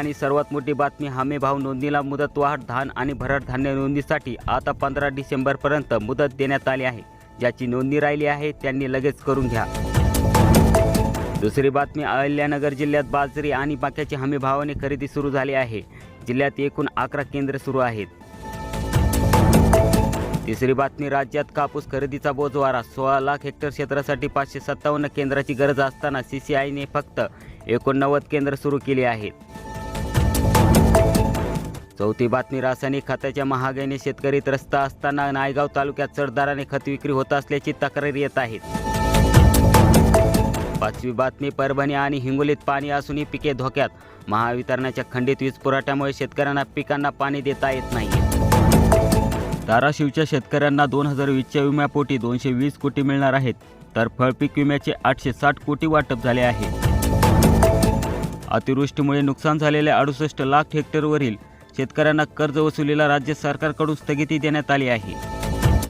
आणि सर्वात मोठी बातमी हमीभाव नोंदणीला मुदतवाढ धान आणि भरड धान्य नोंदणीसाठी आता पंधरा डिसेंबरपर्यंत मुदत देण्यात आली आहे. ज्याची नोंदणी राहिली आहे त्यांनी लगेच करून घ्या. दुसरी बातमी अहिल्यानगर जिल्ह्यात बाजरी आणि मक्याची हमी भावाने खरेदी सुरू झाली आहे. जिल्ह्यात एकूण अकरा केंद्र सुरू आहेत. तिसरी बातमी राज्यात कापूस खरेदीचा बोजवारा सोळा लाख हेक्टर क्षेत्रासाठी पाचशे सत्तावन्न केंद्राची गरज असताना सी सी आयने फक्त एकोणनव्वद केंद्र सुरू केली आहेत. चौथी बातमी रासायनिक खताच्या महागाईने शेतकरी त्रस्त असताना नायगाव तालुक्यात चढदाराने खत विक्री होत असल्याची तक्रार येत आहेत पाचवी बातमी परभणी आणि हिंगोलीत पाणी असूनही पिके धोक्यात. महावितरणाच्या खंडित वीज पुरवठ्यामुळे शेतकऱ्यांना पिकांना पाणी देता येत नाही. धाराशिवच्या शेतकऱ्यांना दोन हजार वीसच्या विम्यापोटी दोनशे वीस कोटी मिळणार आहेत तर फळपीक विम्याचे आठशे साठ कोटी वाटप झाले आहे. अतिवृष्टीमुळे नुकसान झालेल्या अडुसष्ट लाख हेक्टरवरील शेतकऱ्यांना कर्ज वसुलीला राज्य सरकारकडून स्थगिती देण्यात आली आहे.